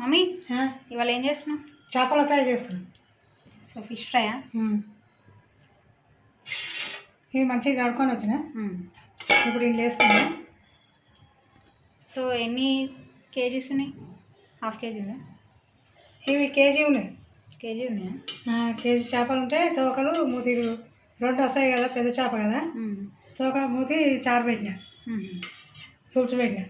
Mummy ఇవాళ ఏం చేస్తున్నావు? చేపల ఫ్రై చేస్తాను సో ఫిష్ ఫ్రైయా ఇవి మంచిగా కడుక్కొని వచ్చిన. ఇప్పుడు ఇంట్లో వేసుకున్నా. సో ఎన్ని కేజీస్ ఉన్నాయి? హాఫ్ కేజీ ఉందా? ఇవి కేజీ ఉన్నాయి. కేజీ ఉన్నాయా? కేజీ చేపలు ఉంటే తోకలు మూతిలు రెండు వస్తాయి కదా పెద్ద చేప కదా. తోక మూతి చారు పెట్టిన. మ్మ్. తుడుచు పెట్టిన.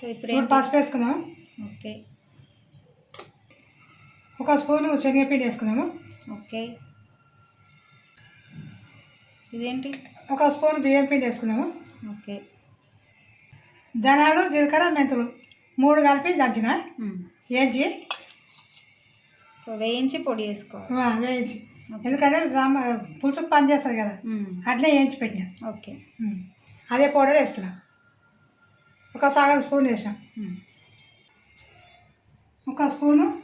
సో ఇప్పుడు పసుపు వేసుకుందాము? ఓకే. ఒక స్పూను శనగపిండి వేసుకుందాము? ఓకే. ఇదేంటి? ఒక స్పూన్ బియ్యం పిండి వేసుకుందాము? ఓకే. ధనాలు జీలకర్ర మెంతులు మూడు కలిపి దంచిన. వేయించి సో వేయించి పొడి వేసుకోవాలి. వేయించి. ఎందుకంటే సాంబ పులుసు పని చేస్తుంది కదా. అట్లే వేయించి పెట్టిన. ఓకే. అదే పౌడర్ వేస్తున్నా. ఒక సగం స్పూన్ మ్మ్. ఒక స్పూను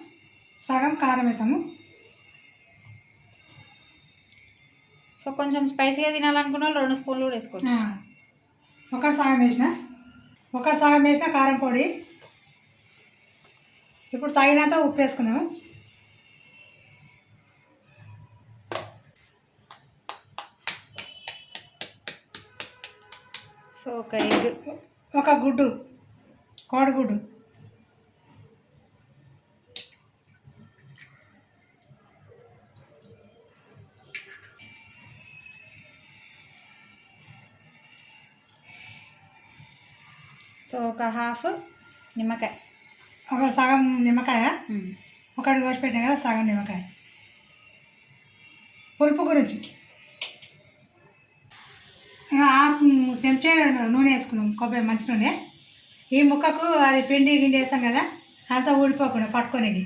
సగం కారం వేసాము. సో కొంచెం స్పైసీగా తినాలనుకున్న వాళ్ళు రెండు స్పూన్లు కూడా వేసుకోవచ్చు. ఒకటి సగం వేసిన. ఒకటి సగం వేసిన కారం పొడి. ఇప్పుడు తగినంత ఉప్పు వేసుకుందాము. సో ఒక ఎగ్. ఒక గుడ్డు. కోడిగుడ్డు సో ఒక హాఫ్ నిమ్మకాయ. ఒక సగం నిమ్మకాయ. మ్మ్. ఒకటి కోసి పెట్టినా కదా సగం నిమ్మకాయ. పులుపు గురించి. చెంచా నూనె వేసుకుందాం కొబ్బరి మంచి నూనె. ఈ ముక్కకు అది పిండి గిండి వేసాం కదా అంతా ఊడిపోకుండా పట్టుకునేది.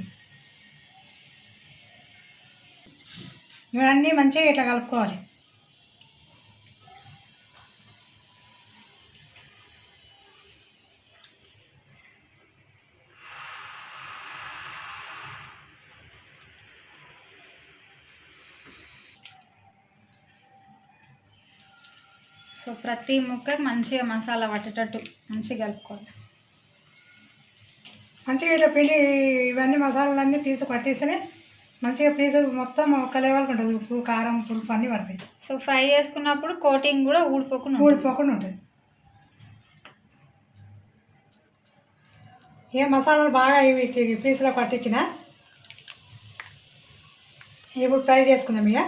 ఇవన్నీ మంచిగా ఇట్లా కలుపుకోవాలి. సో ప్రతి ముక్కకి మంచిగా మసాలా పట్టేటట్టు మంచిగా కలుపుకోవాలి. మంచిగా ఇట్లా పిండి ఇవన్నీ మసాలాలన్నీ పీసు పట్టేస్తేనే మంచిగా పీసు మొత్తం ఒక లెవెల్కి ఉంటుంది. ఉప్పు కారం పులుపు అన్నీ పడతాయి. సో ఫ్రై చేసుకున్నప్పుడు కోటింగ్ కూడా ఊడిపోకుండా. ఊడిపోకుండా ఉంటుంది. ఏ మసాలాలు బాగా ఇవి పీసులో పట్టించిన ఇప్పుడు ఫ్రై చేసుకుందాం ఇక.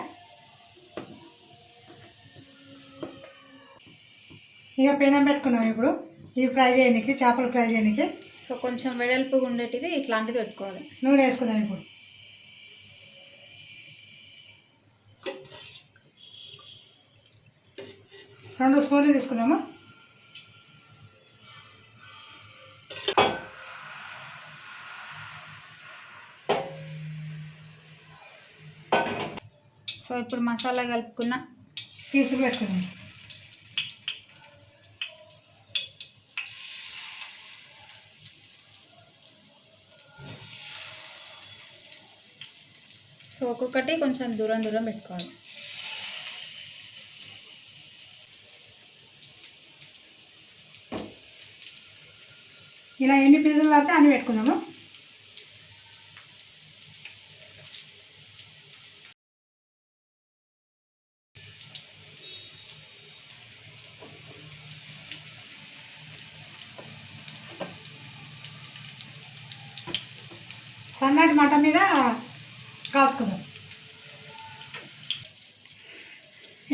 ఇక పెనం పెట్టుకున్నాం ఇప్పుడు. ఇవి ఫ్రై చేయడానికి చేపలు ఫ్రై చేయడానికి సో కొంచెం వెడల్పుగా ఉండేటిది ఇట్లాంటిది పెట్టుకోవాలి. నూనె వేసుకుందాం ఇప్పుడు. రెండు స్పూన్లు తీసుకుందాము? సో ఇప్పుడు మసాలా కలుపుకున్న పీసులు పెట్టుకుందాం. సో ఒక్కొక్కటి కొంచెం దూరం దూరం పెట్టుకోవాలి. ఇలా ఎన్ని పీసులు పడితే అన్ని పెట్టుకుందాము. సన్నటి మంట మీద కాల్చుకుందాం.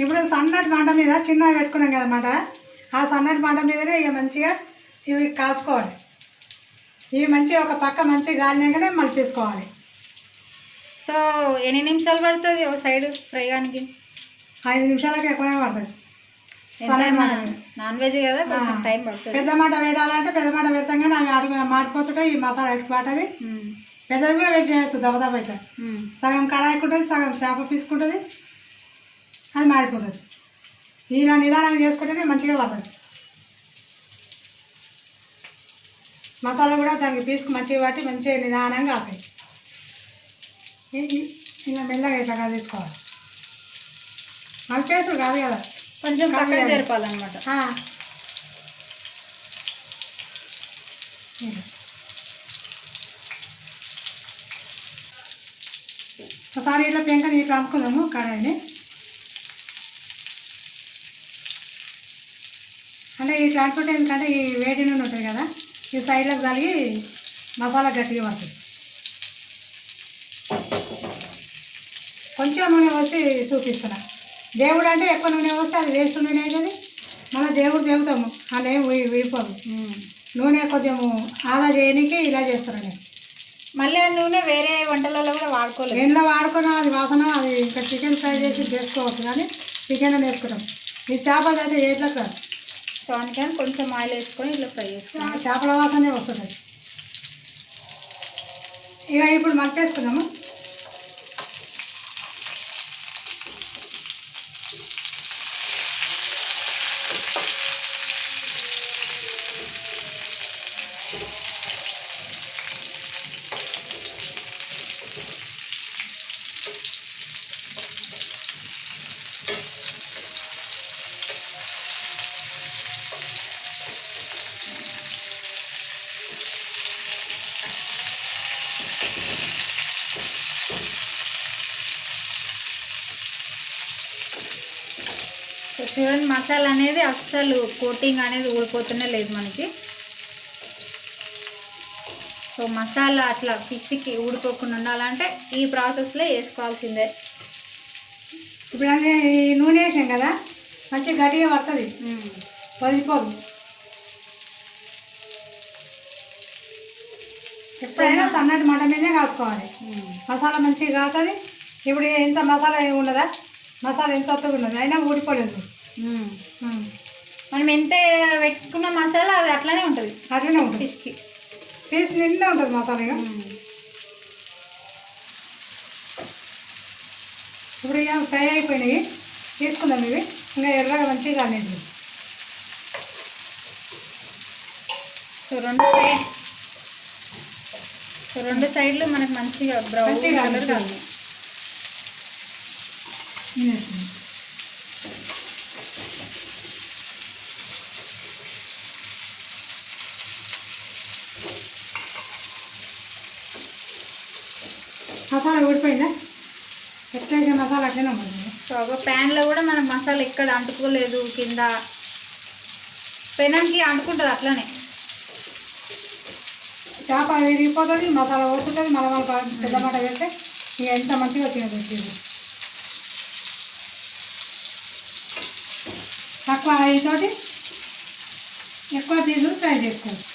ఇప్పుడు సన్నటి మంట మీద చిన్నగా పెట్టుకున్నాం కదా మంట. ఆ సన్నటి మంట మీదనే ఇక మంచిగా ఇవి కాల్చుకోవాలి. ఇవి మంచిగా ఒక పక్క మంచిగా గాలినాకనే మలిపేసుకోవాలి సో ఎన్ని నిమిషాలు పడుతుంది ఓ సైడ్ ఫ్రై కానికి ఐదు నిమిషాలకి ఎక్కువనే పడుతుంది. సన్నటి మంట. మీద నాన్ వెజ్ కదా కొంచెం. టైం పడుతుంది. పెద్ద మాట వేయాలంటే పెద్ద మాట పెడతాం కానీ అవి అడుగు మాడిపోతుంటాయి ఈ మసాలా అడుగు పడుతుంది. పెద్దది కూడా వేడి చేయొచ్చు దెబ్బ ఇట్లా. సగం కడాయికి ఉంటుంది సగం చేప పీసుకుంటుంది అది మాడిపోతుంది. ఇలా నిదానంగా చేసుకుంటేనే మంచిగా పడుతుంది. మసాలా కూడా దానికి పీసుకు మంచిగా పట్టి మంచిగా నిదానంగా ఇ- ఇలా మెల్లగా ఇట్లా తీసుకోవాలి. మలిపేసుడు కాదు కదా. కొంచెం పక్కన. జరపాలన్నమాట ఆ, ఇలా. ఒకసారి ఇట్లా పెంకని ఇట్లా అనుకున్నాము కడాయిని అంటే ఇట్లా అనుకుంటే ఎందుకంటే ఈ వేడి నూనె ఉంటుంది కదా ఈ సైడ్లకు కలిగి మసాలా గట్టిగా పడుతుంది. కొంచెం నూనె పోసి చూపిస్తున్నా. దేవుడు అంటే ఎక్కువ నూనె పోస్తే అది వేస్ట్ నూనె అవుతుంది మళ్ళీ దేవుడు దేవుతాము అలా ఏం వీ- విడిపోదు నూనె కొంచెము ఆదా చేయడానికి ఇలా చేస్తాను నేను మళ్ళీ ఆ నూనె వేరే వంటలలో కూడా వాడుకోలేదు. దేనిలో వాడుకున్నా అది వాసన అది ఇంకా చికెన్ ఫ్రై చేసి చేసుకోవచ్చు కానీ చికెన్ వేసుకుంటాం. ఈ చేపలు అయితే ఏట్లా కాదు సో అందుకని కొంచెం ఆయిల్ వేసుకొని ఇట్లా ఫ్రై చేసుకోవాలి. ఆ చేపల వాసనే వస్తుంది. ఇక ఇప్పుడు మలిపేసుకున్నాము చూడండి మసాలా అనేది అస్సలు కోటింగ్ అనేది ఊడిపోతూనే లేదు మనకి. సో మసాలా అట్లా ఫిష్కి ఊడిపోకుండా ఉండాలంటే ఈ ప్రాసెస్లో వేసుకోవాల్సిందే. ఇప్పుడు అది ఈ నూనె వేసాం కదా మంచి గట్టిగా పడుతుంది. వదిలిపోదు. ఎప్పుడైనా సన్నటి మంట మీదే కాల్చుకోవాలి మసాలా మంచిగా కాలుతుంది. ఇప్పుడు ఎంత మసాలా ఉండదా మసాలా ఎంత ఉన్నది? అయినా ఊడిపోలేదు. మనం ఎంత పెట్టుకున్న మసాలా అది అట్లానే ఉంటుంది. అట్లనే ఉంటుంది. ఫిష్కి పీస్ నిండా ఉంటుంది మసాలా ఇక. ఇప్పుడు ఇక ఫ్రై అయిపోయినాయి. తీసుకుందాం ఇవి. ఇంకా ఎర్రగా మంచిగా కాలేదు సో రెండు సైడ్ సో రెండు సైడ్లు మనకు మంచిగా బ్రౌన్ మంచిగా కలర్ కావాలి. మసాలా ఊడిపోయిందా? ఎట్లయితే మసాలా అట్లనే ఉంటుంది సో ఒక ప్యాన్లో కూడా మనకు మసాలా ఎక్కడ అంటుకోలేదు కింద. పెనానికి అంటుకుంటుంది అట్లనే. చేప విరిగిపోతుంది మసాలా ఓపుతుంది మళ్ళీ మళ్ళీ పెద్ద మాట పెడితే ఇక ఎంత మంచిగా వచ్చినది ఇది తక్కువ ఆయిల్ తోటి ఎక్కువ పీసులు ఫ్రై చేసుకోవచ్చు.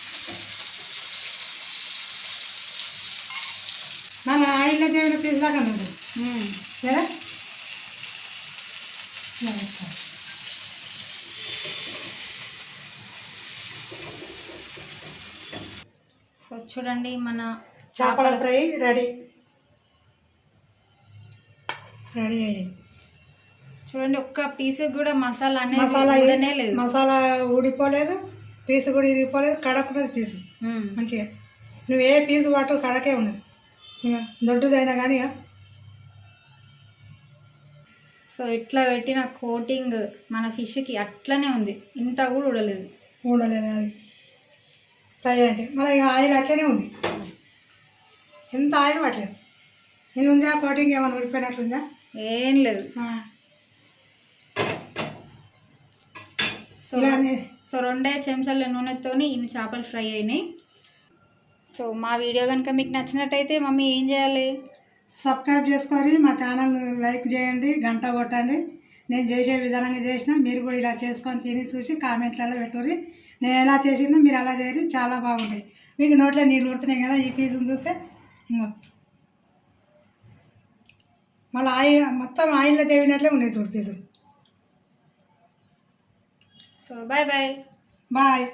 ఉంటుంది కదా ఇలా పెట్టుకోవాలి. సో చూడండి మన చేపల ఫ్రై రెడీ. రెడీ అయ్యింది. చూడండి ఒక్క పీస్ కూడా మసాలా అనేది మసాలా లేదు. మసాలా ఊడిపోలేదు పీసు కూడా ఇరిగిపోలేదు కడక్కున్నది పీసు. మంచిగా. నువ్వు ఏ పీసు పట్టు కడకే ఉన్నది. ఇక దొడ్డుదైనా కానీ సో ఇట్లా పెట్టిన కోటింగ్ మన ఫిష్కి అట్లనే ఉంది. ఇంత కూడా ఉడలేదు ఊడలేదు అది. ఫ్రై అంటే మళ్ళీ ఇక ఆయిల్ అట్లనే ఉంది. ఎంత ఆయిల్ పట్టలేదు. నేను ఉందా కోటింగ్ ఏమైనా ఊడిపోయినట్లుందా? ఏం లేదు. సో సో రెండే చెంచాల నూనెతోని ఇన్ని చేపలు ఫ్రై అయినాయి. సో మా వీడియో కనుక మీకు నచ్చినట్టయితే మమ్మీ ఏం చేయాలి? సబ్స్క్రైబ్ చేసుకొని మా ఛానల్ లైక్ చేయండి గంట కొట్టండి. నేను చేసే విధానంగా చేసిన మీరు కూడా ఇలా చేసుకొని తిని చూసి కామెంట్లలో పెట్టుకొని నేను ఎలా చేసినా మీరు అలా చేయరు చాలా బాగుంటాయి. మీకు నోట్లో నీళ్ళు కొడుతున్నాయి కదా ఈ పీసులు చూస్తే. ఇంకో. మళ్ళీ ఆయిల్ మొత్తం ఆయిల్లో తేవినట్లే ఉన్నాయి చూడు పీసులు. So bye bye bye